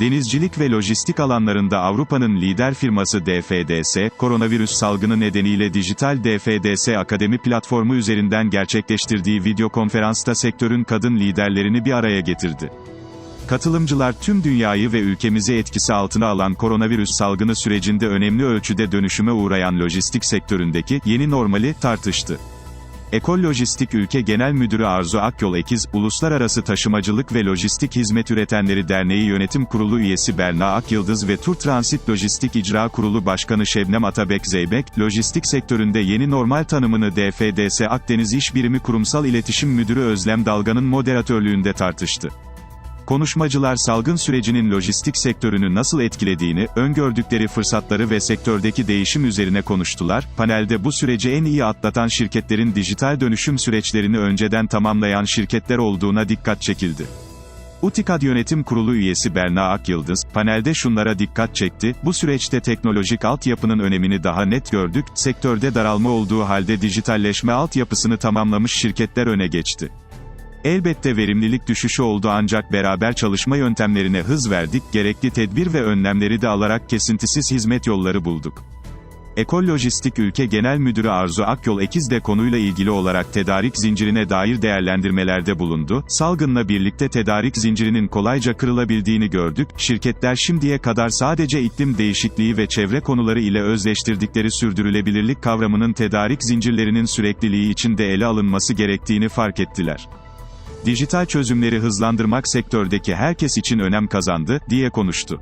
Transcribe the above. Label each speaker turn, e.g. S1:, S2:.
S1: Denizcilik ve lojistik alanlarında Avrupa'nın lider firması DFDS, koronavirüs salgını nedeniyle dijital DFDS Akademi platformu üzerinden gerçekleştirdiği video konferansta sektörün kadın liderlerini bir araya getirdi. Katılımcılar tüm dünyayı ve ülkemizi etkisi altına alan koronavirüs salgını sürecinde önemli ölçüde dönüşüme uğrayan lojistik sektöründeki yeni normali tartıştı. Ekol Lojistik Ülke Genel Müdürü Arzu Akyol Ekiz, Uluslararası Taşımacılık ve Lojistik Hizmet Üretenleri Derneği Yönetim Kurulu üyesi Berna Akyıldız ve Tur Transit Lojistik İcra Kurulu Başkanı Şebnem Atabek Zeybek, lojistik sektöründe yeni normal tanımını DFDS Akdeniz İş Birimi Kurumsal İletişim Müdürü Özlem Dalgan'ın moderatörlüğünde tartıştı. Konuşmacılar salgın sürecinin lojistik sektörünü nasıl etkilediğini, öngördükleri fırsatları ve sektördeki değişim üzerine konuştular. Panelde bu süreci en iyi atlatan şirketlerin dijital dönüşüm süreçlerini önceden tamamlayan şirketler olduğuna dikkat çekildi. Utikad Yönetim Kurulu üyesi Berna Akyıldız, panelde şunlara dikkat çekti, bu süreçte teknolojik altyapının önemini daha net gördük, sektörde daralma olduğu halde dijitalleşme altyapısını tamamlamış şirketler öne geçti. Elbette verimlilik düşüşü oldu ancak beraber çalışma yöntemlerine hız verdik, gerekli tedbir ve önlemleri de alarak kesintisiz hizmet yolları bulduk. Ekol Lojistik Ülke Genel Müdürü Arzu Akyol Ekiz de konuyla ilgili olarak tedarik zincirine dair değerlendirmelerde bulundu. Salgınla birlikte tedarik zincirinin kolayca kırılabildiğini gördük. Şirketler şimdiye kadar sadece iklim değişikliği ve çevre konuları ile özleştirdikleri sürdürülebilirlik kavramının tedarik zincirlerinin sürekliliği için de ele alınması gerektiğini fark ettiler. Dijital çözümleri hızlandırmak sektördeki herkes için önem kazandı, diye konuştu.